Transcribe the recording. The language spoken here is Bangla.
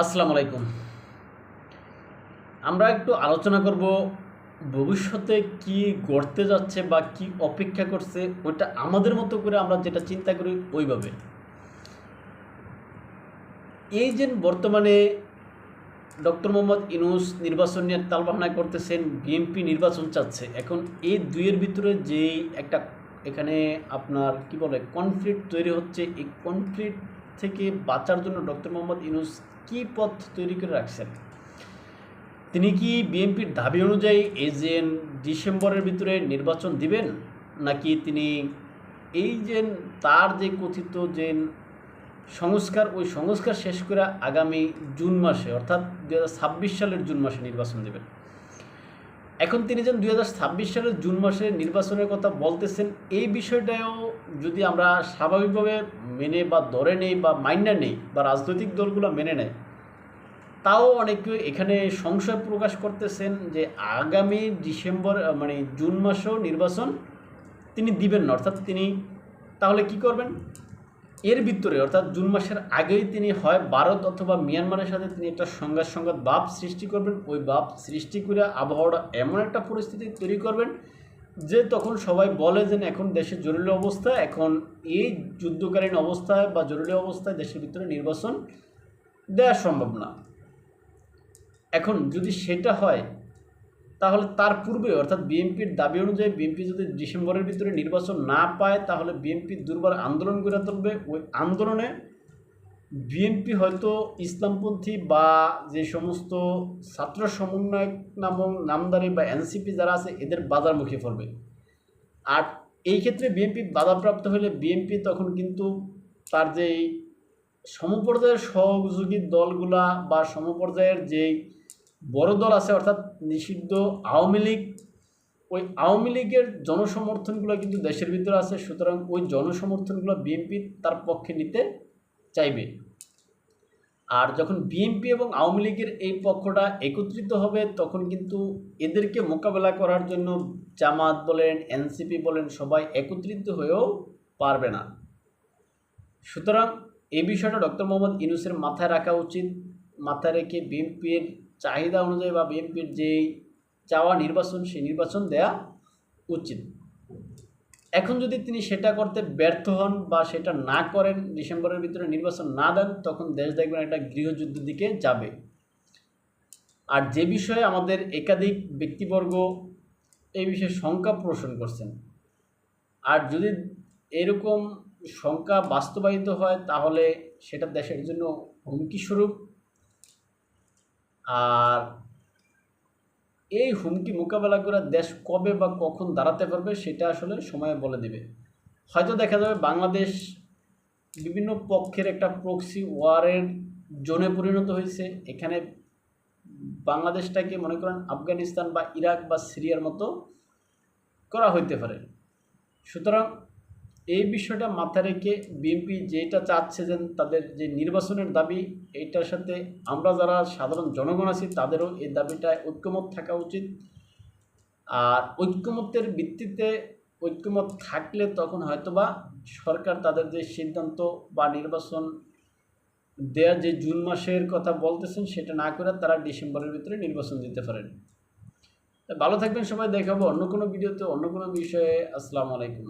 আসসালামু আলাইকুম আমরা একটু আলোচনা করব ভবিষ্যতে কি ঘটতে যাচ্ছে বা কি অপেক্ষা করছে, ওইটা আমাদের মতো করে আমরা যেটা চিন্তা করি ওইভাবে। এই যে বর্তমানে ডক্টর মোহাম্মদ ইনুস নির্বাচন নিয়ে তালবাহানা করতেছেন, বিএনপি নির্বাচন চাচ্ছে, এখন এই দুইয়ের ভিতরে যেই একটা এখানে আপনার কি বলে কনফ্লিক্ট তৈরি হচ্ছে, এই কনফ্লিক্ট থেকে বাঁচার জন্য ডক্টর মোহাম্মদ ইনুস কি পথ তৈরি করে রাখছেন? তিনি কি বিএনপির দাবি অনুযায়ী এই যে ডিসেম্বরের ভিতরে নির্বাচন দিবেন, নাকি তিনি এই যে তার যে কথিত যে সংস্কার, ওই সংস্কার শেষ করে আগামী জুন মাসে, অর্থাৎ দু হাজার ছাব্বিশ সালের জুন মাসে নির্বাচন দেবেন? এখন তিনি যেন দু হাজার ছাব্বিশ সালের জুন মাসে নির্বাচনের কথা বলতেছেন, এই বিষয়টাও যদি আমরা স্বাভাবিকভাবে মেনে বা ধরে নেই বা মাইনা নেই বা রাজনৈতিক দলগুলো মেনে নেয়, তাও অনেকে এখানে সংশয় প্রকাশ করতেছেন যে আগামী ডিসেম্বর মানে জুন মাসেও নির্বাচন তিনি দিবেন না, অর্থাৎ তিনি তাহলে কি করবেন? এর ভিতরে, অর্থাৎ জুন মাসের আগেই তিনি হয় ভারত অথবা মিয়ানমারের সাথে তিনি একটা সংঘাত সংঘাত বাপ সৃষ্টি করবেন। ওই বাপ সৃষ্টি করে আবহাওয়াটা এমন একটা পরিস্থিতি তৈরি করবেন যে তখন সবাই বলে যে এখন দেশের জরুরি অবস্থা, এখন এই যুদ্ধকালীন অবস্থায় বা জরুরি অবস্থায় দেশের ভিতরে নির্বাচন দেওয়া সম্ভব না। এখন যদি সেটা হয় তাহলে তার পূর্বে, অর্থাৎ বিএনপির দাবি অনুযায়ী বিএনপি যদি ডিসেম্বরের ভিতরে নির্বাচন না পায়, তাহলে বিএনপি দুর্বার আন্দোলন করে তুলবে। ওই আন্দোলনে বিএনপি হয়তো ইসলামপন্থী বা যে সমস্ত ছাত্র সমন্বয়ক নামক নামদারি বা এনসিপি যারা আছে, এদের বাজার বাধারমুখী পড়বে। আর এই ক্ষেত্রে বিএনপি বাধাপ্রাপ্ত হলে বিএনপি তখন কিন্তু তার যেই সমপর্যায়ের সহযোগী দলগুলা বা সমপর্যায়ের যেই বড় দল আছে, অর্থাৎ নিষিদ্ধ আওয়ামী লীগ, ওই আওয়ামী লীগের জনসমর্থনগুলো কিন্তু দেশের ভিতরে আছে, সুতরাং ওই জনসমর্থনগুলো বিএনপি তার পক্ষে নিতে চাইবে। আর যখন বিএনপি এবং আওয়ামী লীগের এই পক্ষটা একত্রিত হবে, তখন কিন্তু এদেরকে মোকাবেলা করার জন্য জামাত বলেন এনসিপি বলেন, সবাই একত্রিত হয়েও পারবে না। সুতরাং এই বিষয়টা ডক্টর মোহাম্মদ ইনুসের মাথায় রাখা উচিত। মাথায় রেখে বিএনপির চাহিদা অনুযায়ী বা বিএনপির যেই চাওয়া নির্বাচন, সেই নির্বাচন দেয়া উচিত। এখন যদি তিনি সেটা করতে ব্যর্থ হন বা সেটা না করেন, ডিসেম্বরের ভিতরে নির্বাচন না দেন, তখন দেশ দেখবেন একটা গৃহযুদ্ধের দিকে যাবে। আর যে বিষয়ে আমাদের একাধিক ব্যক্তিবর্গ এই বিষয়ে শঙ্কা পোষণ করছেন, আর যদি এরকম শঙ্কা বাস্তবায়িত হয়, তাহলে সেটা দেশের জন্য হুমকি স্বরূপ আর এই হুমকি মোকাবেলা করে দেশ কবে বা কখন দাঁড়াতে পারবে সেটা আসলে সময় বলে দেবে। হয়তো দেখা যাবে বাংলাদেশ বিভিন্ন পক্ষের একটা প্রক্সি ওয়ারের জোনে পরিণত হয়েছে। এখানে বাংলাদেশটাকে মনে করেন আফগানিস্তান বা ইরাক বা সিরিয়ার মতো করা হইতে পারে। সুতরাং এই বিষয়টা মাথায় রেখে বিএনপি যেটা চাচ্ছে যে তাদের যে নির্বাচনের দাবি, এইটার সাথে আমরা যারা সাধারণ জনগণ আছি, তাদেরও এই দাবিটায় ঐক্যমত থাকা উচিত। আর ঐক্যমত্যের ভিত্তিতে ঐক্যমত থাকলে তখন হয়তোবা সরকার তাদের যে সিদ্ধান্ত বা নির্বাচন দেয়া যে জুন মাসের কথা বলতেছেন, সেটা না করে তারা ডিসেম্বরের ভিতরে নির্বাচন দিতে পারেন। ভালো থাকবেন সবাই, দেখাবো অন্য কোনো ভিডিওতে অন্য কোনো বিষয়ে। আসসালামু আলাইকুম।